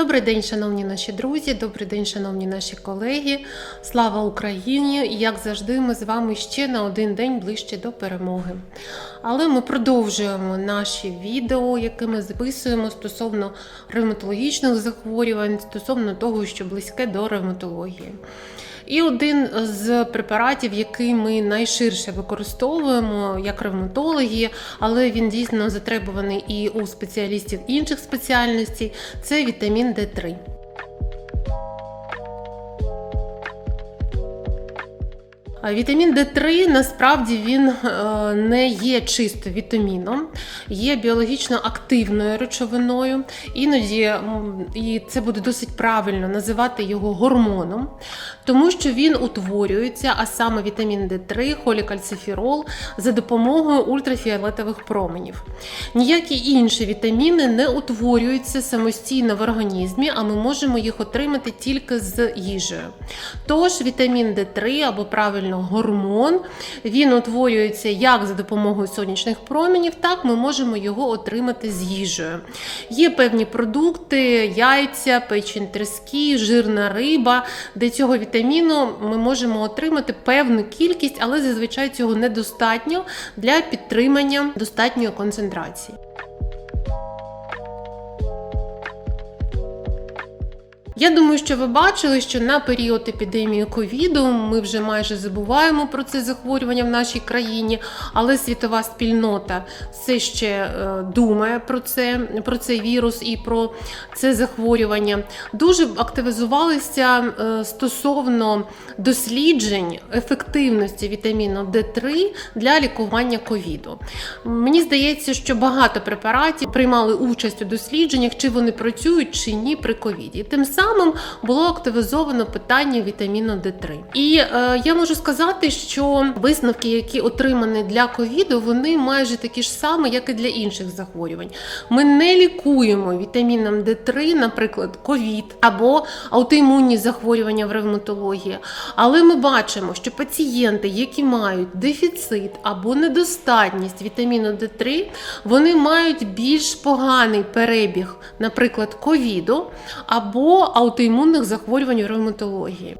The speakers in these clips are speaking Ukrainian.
Добрий день, шановні наші друзі, добрий день, шановні наші колеги. Слава Україні! І як завжди, ми з вами ще на один день ближче до перемоги. Але ми продовжуємо наші відео, які ми записуємо стосовно ревматологічних захворювань, стосовно того, що близьке до ревматології. І один з препаратів, який ми найширше використовуємо як ревматологи, але він дійсно затребуваний і у спеціалістів інших спеціальностей, це вітамін D3. Вітамін D3 насправді він е, не є чисто вітаміном, є біологічно активною речовиною. Іноді і це буде досить правильно називати його гормоном, тому що він утворюється, а саме вітамін D3, холікальциферол, за допомогою ультрафіолетових променів. Ніякі інші вітаміни не утворюються самостійно в організмі, а ми можемо їх отримати тільки з їжею. Тож вітамін D3 або правильно гормон, він утворюється як за допомогою сонячних променів, так ми можемо його отримати з їжею. Є певні продукти, яйця, печень трески, жирна риба, де цього вітаміну ми можемо отримати певну кількість, але зазвичай цього недостатньо для підтримання достатньої концентрації. Я думаю, що ви бачили, що на період епідемії ковіду ми вже майже забуваємо про це захворювання в нашій країні, але світова спільнота все ще е, думає про це, про цей вірус і про це захворювання. Дуже активізувалися е, стосовно досліджень ефективності вітаміну D3 для лікування ковіду. Мені здається, що багато препаратів приймали участь у дослідженнях, чи вони працюють чи ні при ковіді. Тим самим було активізовано питання вітаміну D3. І е, я можу сказати, що висновки, які отримані для ковіду, вони майже такі ж самі, як і для інших захворювань. Ми не лікуємо вітаміном D3, наприклад, ковід або аутоімунні захворювання в ревматології. Але ми бачимо, що пацієнти, які мають дефіцит або недостатність вітаміну D3, вони мають більш поганий перебіг, наприклад, ковіду або аутоімунних захворювань в ревматології.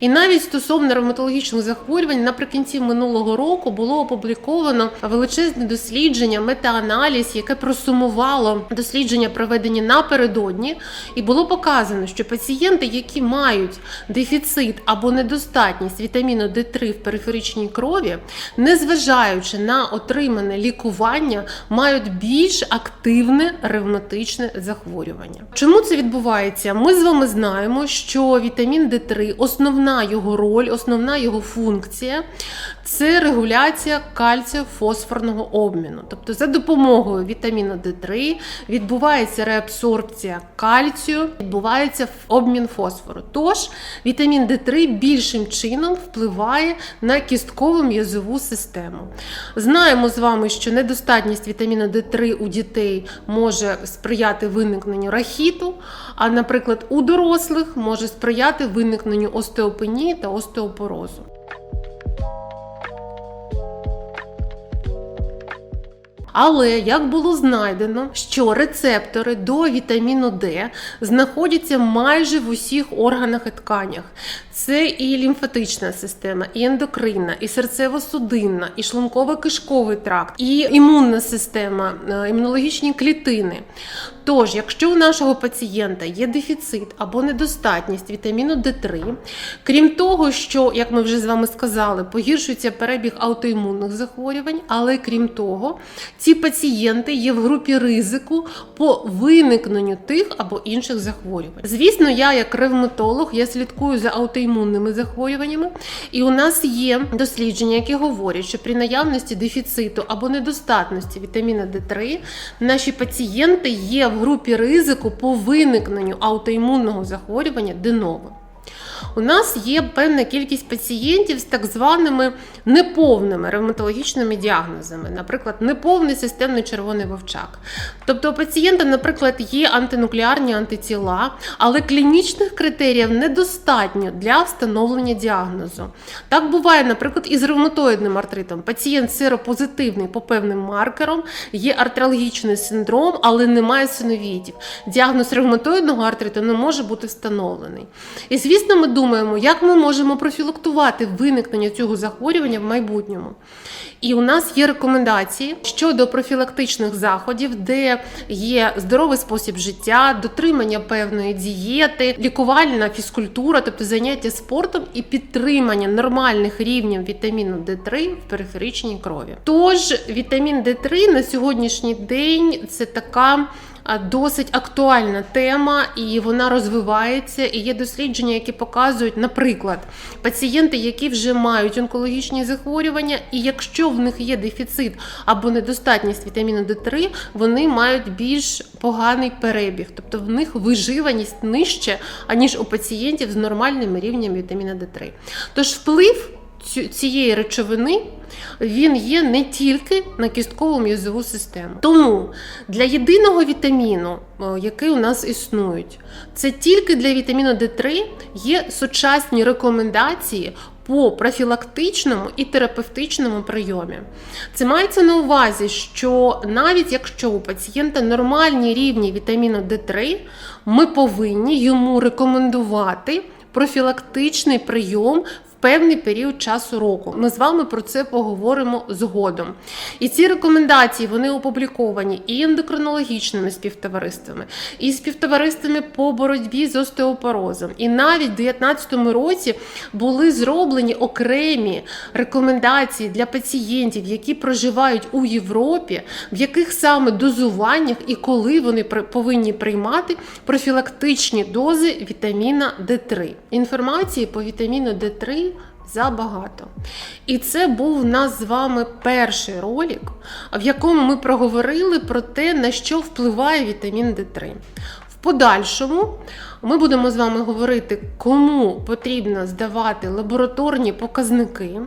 І навіть стосовно ревматологічних захворювань наприкінці минулого року було опубліковано величезне дослідження, метааналіз, яке просумувало дослідження, проведені напередодні, і було показано, що пацієнти, які мають дефіцит або недостатність вітаміну D3 в периферичній крові, незважаючи на отримане лікування, мають більш активне ревматичне захворювання. Чому це відбувається? Ми з вами знаємо, що вітамін D3 основна його роль, основна його функція це регуляція кальціо-фосфорного обміну. Тобто, за допомогою вітаміну D3 відбувається реабсорбція кальцію, відбувається обмін фосфору. Тож вітамін D3 більшим чином впливає на кісткову м'язову систему. Знаємо з вами, що недостатність вітаміну D3 у дітей може сприяти виникненню рахіту, а, наприклад, у дорослих може сприяти виникненню остеопенії та остеопорозу. Але як було знайдено, що рецептори до вітаміну Д знаходяться майже в усіх органах і тканях. Це і лімфатична система, і ендокринна, і серцево-судинна, і шлунково-кишковий тракт, і імунна система, е, імунологічні клітини. Тож, якщо у нашого пацієнта є дефіцит або недостатність вітаміну Д3, крім того, що, як ми вже з вами сказали, погіршується перебіг аутоімунних захворювань, але крім того, ці пацієнти є в групі ризику по виникненню тих або інших захворювань. Звісно, я, як ревматолог, я слідкую за аутоімунними захворюваннями, і у нас є дослідження, які говорять, що при наявності дефіциту або недостатності вітаміна Д3 наші пацієнти є групі ризику по виникненню аутоімунного захворювання деново. У нас є певна кількість пацієнтів з так званими неповними ревматологічними діагнозами, наприклад, неповний системний червоний вовчак. Тобто у пацієнта, наприклад, є антинуклеарні антитіла, але клінічних критеріїв недостатньо для встановлення діагнозу. Так буває, наприклад, із ревматоїдним артритом. Пацієнт сиропозитивний по певним маркерам, є артралгічний синдром, але немає синовітів. Діагноз ревматоїдного артриту не може бути встановлений. І звісно, ми думаємо, як ми можемо профілактувати виникнення цього захворювання в майбутньому. І у нас є рекомендації щодо профілактичних заходів, де є здоровий спосіб життя, дотримання певної дієти, лікувальна фізкультура, тобто заняття спортом і підтримання нормальних рівнів вітаміну Д3 в периферичній крові. Тож вітамін Д3 на сьогоднішній день це така досить актуальна тема, і вона розвивається. І є дослідження, які показують, наприклад, пацієнти, які вже мають онкологічні захворювання, і якщо в них є дефіцит або недостатність вітаміну Д3, вони мають більш поганий перебіг, тобто в них виживаність нижче, аніж у пацієнтів з нормальним рівнем вітаміна Д3. Тож вплив цієї речовини він є не тільки на кісткову м'язову систему. Тому для єдиного вітаміну, який у нас існують, це тільки для вітаміну Д3 є сучасні рекомендації. По профілактичному і терапевтичному прийомі. Це мається на увазі, що навіть якщо у пацієнта нормальні рівні вітаміну Д3, ми повинні йому рекомендувати профілактичний прийом певний період часу року. Ми з вами про це поговоримо згодом. І ці рекомендації вони опубліковані і ендокринологічними співтовариствами, і співтовариствами по боротьбі з остеопорозом. І навіть в 2019 році були зроблені окремі рекомендації для пацієнтів, які проживають у Європі, в яких саме дозуваннях і коли вони повинні приймати профілактичні дози вітаміна Д3. Інформації по вітаміну Д3 забагато. І це був у нас з вами перший ролик, в якому ми проговорили про те, на що впливає вітамін Д3. В подальшому ми будемо з вами говорити, кому потрібно здавати лабораторні показники,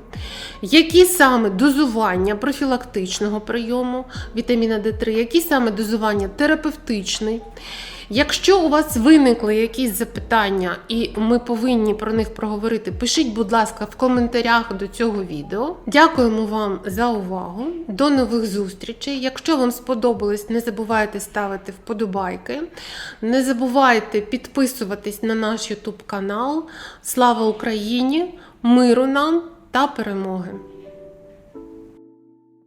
які саме дозування профілактичного прийому вітаміна Д3, які саме дозування терапевтичний. Якщо у вас виникли якісь запитання, і ми повинні про них проговорити, пишіть, будь ласка, в коментарях до цього відео. Дякуємо вам за увагу. До нових зустрічей. Якщо вам сподобалось, не забувайте ставити вподобайки. Не забувайте підписуватись на наш YouTube канал. Слава Україні! Миру нам та перемоги!